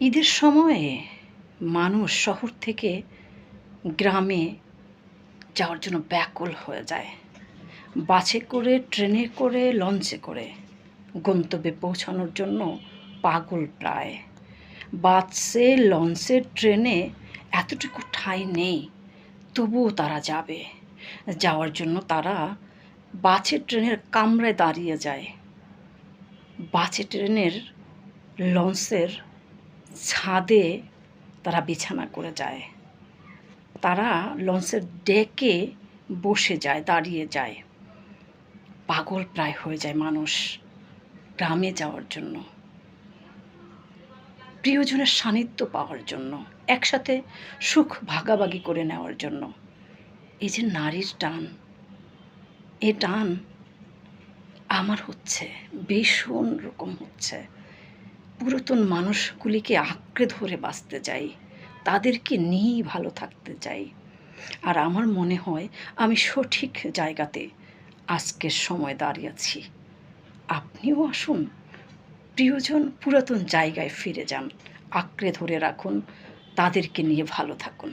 ঈদের সময়ে মানুষ শহর থেকে গ্রামে যাওয়ার জন্য ব্যাকুল হয়ে যায়। বাসে করে, ট্রেনে করে, লঞ্চে করে গন্তব্যে পৌঁছানোর জন্য পাগল প্রায়। বাসে, লঞ্চে, ট্রেনে এতটুকু ঠাঁই নেই, তবুও তারা যাবে। যাওয়ার জন্য তারা বাসে, ট্রেনের কামরায় দাঁড়িয়ে যায়। বাসে, ট্রেনের লঞ্চের ছাদে তারা বিছানা করে যায়। তারা লঞ্চের ডেকে বসে যায়, দাঁড়িয়ে যায়। পাগল প্রায় হয়ে যায় মানুষ গ্রামে যাওয়ার জন্য। প্রিয়জনের সান্নিধ্য পাওয়ার জন্য, একসাথে সুখ ভাগাভাগি করে নেওয়ার জন্য। এই যে নারীর টান, এ টান আমার হচ্ছে, ভীষণ রকম হচ্ছে। পুরাতন মানুষগুলিকে আঁকড়ে ধরে বাঁচতে চাই, তাদেরকে নিয়েই ভালো থাকতে চাই। আর আমার মনে হয় আমি সঠিক জায়গাতে আজকের সময় দাঁড়িয়েছি আপনিও আসুন, প্রিয়জন পুরাতন জায়গায় ফিরে যান, আঁকড়ে ধরে রাখুন, তাদেরকে নিয়ে ভালো থাকুন।